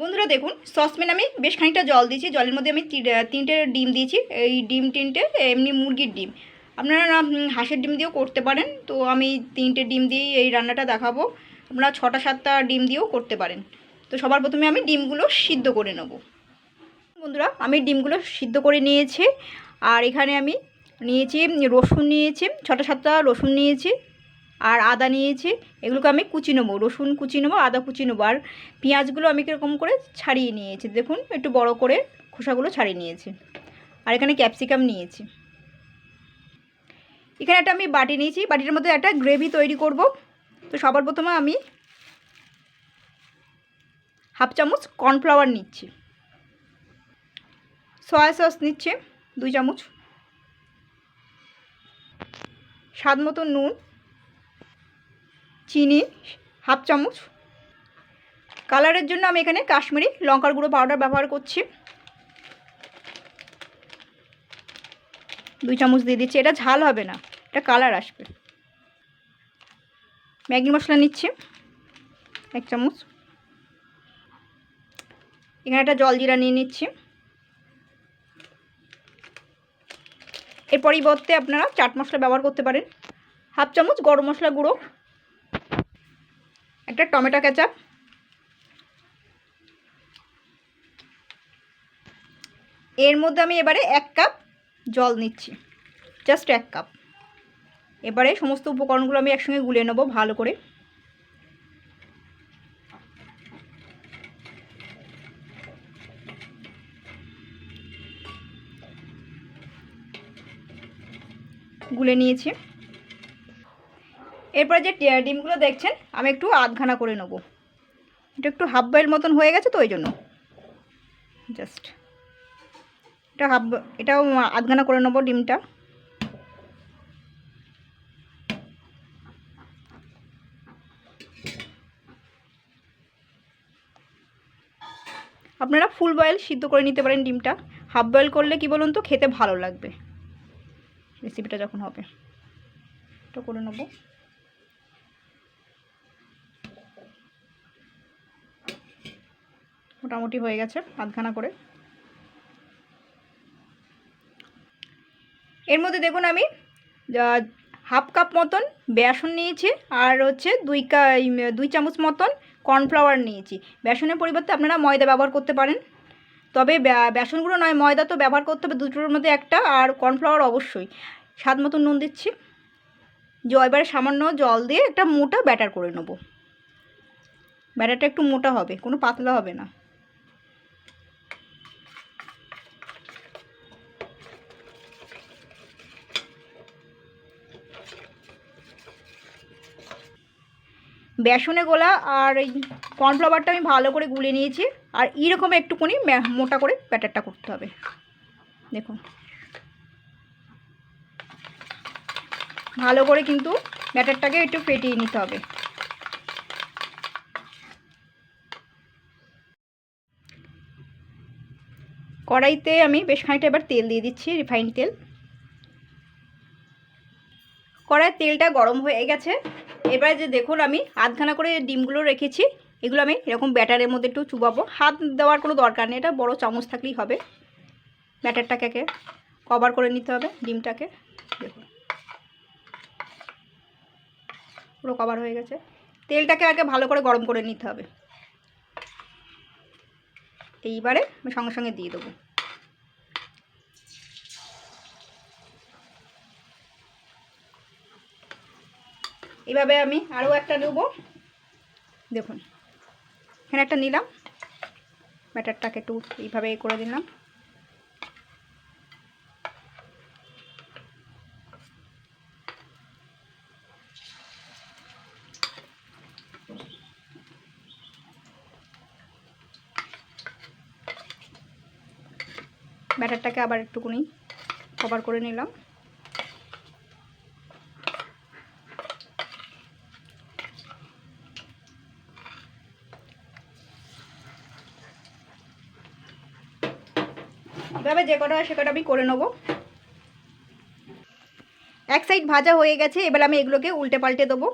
বন্ধুরা দেখুন, সসপ্যান আমি বেশ খানিকটা জল দিয়েছি। জলের মধ্যে আমি তিনটে ডিম দিয়েছি। এই ডিম তিনটে, এমনি মুরগির ডিম। আপনারা হাঁসের ডিম দিয়েও করতে পারেন। তো আমি তিনটে ডিম দিয়েই এই রান্নাটা দেখাবো। আপনারা ছটা, সাতটা ডিম দিয়েও করতে পারেন। তো সবার প্রথমে আমি ডিমগুলো সিদ্ধ করে নেব। বন্ধুরা, আমি ডিমগুলো সিদ্ধ করে নিয়েছি। আর এখানে আমি নিয়েছি রসুন নিয়েছি, ছটা, সাতটা রসুন নিয়েছি। আর আদা নিয়েছি, এগুলোকে আমি কুচি নেব, রসুন কুচি নেব, আদা কুচি নেব। আর পেঁয়াজগুলো আমি কীরকম করে ছাড়িয়ে নিয়েছি, দেখুন, একটু বড় করে খোসাগুলো ছাড়িয়ে নিয়েছি। আর এখানে ক্যাপসিকাম নিয়েছি। এখানে একটা আমি বাটি নিয়েছি, বাটির মধ্যে একটা গ্রেভি তৈরি করব। তো সবার প্রথমে আমি হাফ চামচ কর্নফ্লাওয়ার নিচ্ছি। সয়া সস নিচ্ছে, দুই চামচ। স্বাদ মতো নুন। চিনি, হাফ চামচ। কালারের জন্য আমি এখানে কাশ্মীরি লঙ্কার গুঁড়ো পাউডার ব্যবহার করছি। দুই চামচ দিয়ে দিচ্ছি। এটা ঝাল হবে না, এটা কালার আসবে। ম্যাগি মশলা নিচ্ছি, এক চামচ। এখানে একটা জল জিরা নিয়ে নিচ্ছি। এর পরিবর্তে আপনারা চাট মশলা ব্যবহার করতে পারেন। হাফ চামচ গরম মশলা গুঁড়ো। একটা টমেটো কেচাপ। এর মধ্যে আমি এবারে এক কাপ জল নিচ্ছি জাস্ট এক কাপ। এবারে সমস্ত উপকরণগুলো আমি একসঙ্গে গুলে নেব ভালো করে। গুলে নিয়েছি। এরপরে যে ডিমগুলো দেখছেন, আমি একটু আধখানা করে নেব। এটা একটু হাফ বয়েল মতন হয়ে গেছে তো, ওই জন্য। জাস্ট। এটা হাফ এটাও আধখানা করে নেব ডিমটা। আপনারা ফুল বয়েল সিদ্ধ করে নিতে পারেন ডিমটা। হাফ বয়েল করলে কি বলুন তো, খেতে ভালো লাগবে। রেসিপিটা যখন হবে। এটা করে নেব। মোটামুটি হয়ে গেছে আধখানা করে। এর মধ্যে দেখুন আমি হাফ কাপ মতন বেসন নিয়েছি, আর হচ্ছে দুই কা দুই চামচ মতন কর্নফ্লাওয়ার নিয়েছি। বেসনের পরিবর্তে আপনারা ময়দা ব্যবহার করতে পারেন। তবে বেসনগুলো নয়, ময়দা তো ব্যবহার করতে হবে, দুটোর মধ্যে একটা, আর কর্নফ্লাওয়ার অবশ্যই। স্বাদ মতন নুন দিচ্ছি। জ- এবারে সামান্য জল দিয়ে একটা মোটা ব্যাটার করে নেব। ব্যাটারটা একটু মোটা হবে, কোনো পাতলা হবে না। বেসনে গোলা আর এই কর্নফ্লাওয়ারটা আমি ভালো করে গুলে নিয়েছি। আর এইরকম একটুখানি মোটা করে ব্যাটারটা করতে হবে। দেখুন। ভালো করে কিন্তু ব্যাটারটাকে একটু ফেটিয়ে নিতে হবে। কড়াইতে আমি বেশ খানিকটা এবার তেল দিয়ে দিচ্ছি রিফাইন তেল। কড়াইয়ের তেলটা গরম হয়ে গেছে। এবারে যে দেখুন আমি আধখানা করে ডিমগুলো রেখেছি, এগুলো আমি এরকম ব্যাটারের মধ্যে একটু চুবাবো। হাত দেওয়ার কোনো দরকার নেই, এটা বড় চামচ থাকলেই হবে। ব্যাটারটাকে কভার করে নিতে হবে ডিমটাকে। দেখুন। পুরো কভার হয়ে গেছে। তেলটাকে আগে ভালো করে গরম করে নিতে হবে। এইবারে আমি সঙ্গে সঙ্গে দিয়ে দেবো। এইভাবে আমি আরও একটা নেব। দেখুন, এখানে একটা নিলাম। ব্যাটারটাকে একটু এইভাবে করে দিলাম। ব্যাটারটাকে আবার একটুকুনি কভার করে নিলাম। এভাবে যে কটা সে কটা আমি করে নেব। এক সাইড ভাজা হয়ে গেছে, এবার আমি এগুলোকে উল্টে পাল্টে দেবো।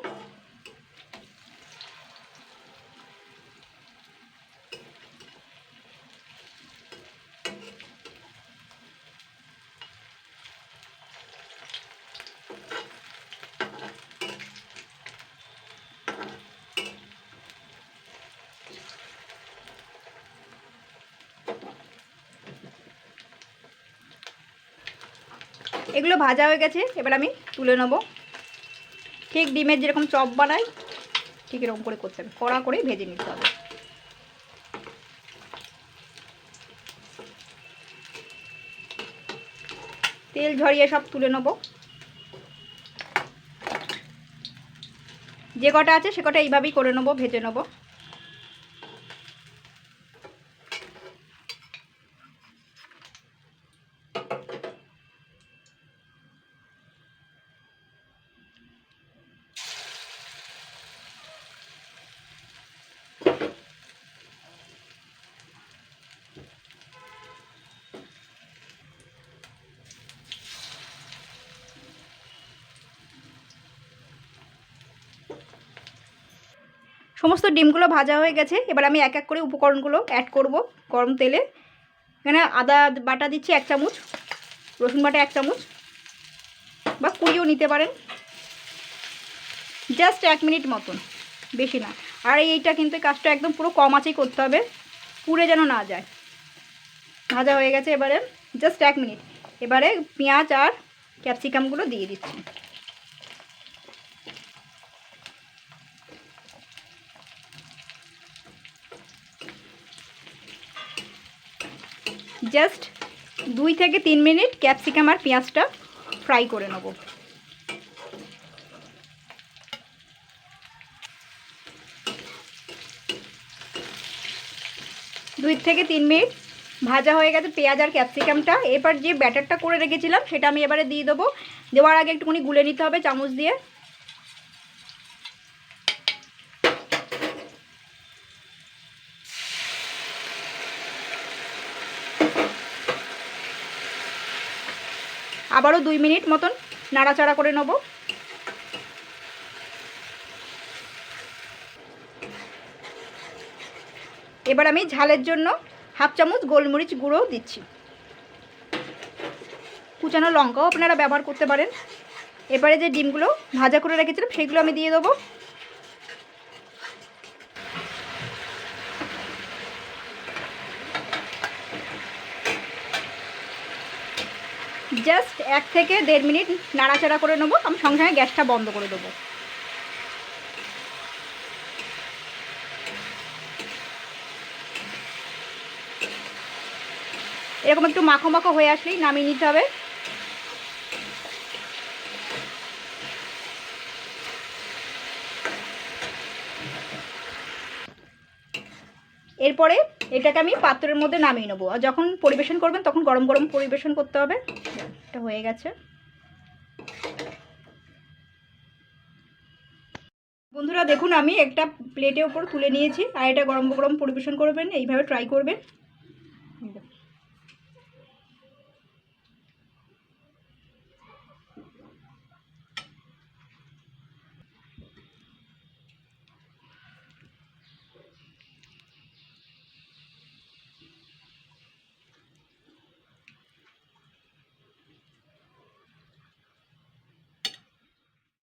এগুলো ভাজা হয়ে গেছে, এবার আমি তুলে নেব। ঠিক ডিমের যেরকম চপ বানাই, ঠিক এরকম করে করতে হবে। কড়া করে ভেজে নিতে হবে। তেল ঝরিয়ে সব তুলে নেব। যে কটা আছে সে কটা এইভাবেই করে নেব, ভেজে নেব। সমস্ত ডিমগুলো ভাজা হয়ে গেছে। এবার আমি এক এক করে উপকরণগুলো অ্যাড করব গরম তেলে। এখানে আদা বাটা দিচ্ছি এক চামচ, রসুন বাটা এক চামচ, বা কুড়িও নিতে পারেন। জাস্ট এক মিনিট মতন, বেশি না। আর এইটা কিন্তু কাজটা একদম পুরো কম আছেই করতে হবে, পুড়ে যেন না যায়। ভাজা হয়ে গেছে এবারে জাস্ট এক মিনিট। এবারে পেঁয়াজ আর ক্যাপসিকামগুলো দিয়ে দিচ্ছি। জাস্ট দুই থেকে তিন মিনিট ক্যাপসিকাম আর পেঁয়াজটা ফ্রাই করে নেব। দুই থেকে তিন মিনিট ভাজা হয়ে গেছে পেঁয়াজ আর ক্যাপসিকামটা। এবার যে ব্যাটারটা করে রেখেছিলাম, সেটা আমি এবারে দিয়ে দেবো। দেওয়ার আগে একটুখানি গুলে নিতে হবে চামচ দিয়ে। আবারও দুই মিনিট মতন নাড়াচাড়া করে নেব। এবার আমি ঝালের জন্য হাফ চামচ গোলমরিচ গুঁড়ো দিচ্ছি। কুচানো লঙ্কাও আপনারা ব্যবহার করতে পারেন। এবারে যে ডিমগুলো ভাজা করে রেখেছিলাম, সেগুলো আমি দিয়ে দেবো। জাস্ট এক থেকে দেড় মিনিট নাড়াচাড়া করে নেব, আমি সঙ্গে সঙ্গে গ্যাসটা বন্ধ করে দেবো। এরকম একটু মাখো মাখো হয়ে আসলেই নামিয়ে নিতে হবে। এরপরে এটাকে আমি পাত্রের মধ্যে নামিয়ে নেব। আর যখন পরিবেশন করবেন, তখন গরম গরম পরিবেশন করতে হবে। এটা হয়ে গেছে। বন্ধুরা, দেখুন, আমি একটা প্লেটের ওপর তুলে নিয়েছি। আর এটা গরম গরম পরিবেশন করবেন, এইভাবে ট্রাই করবেন।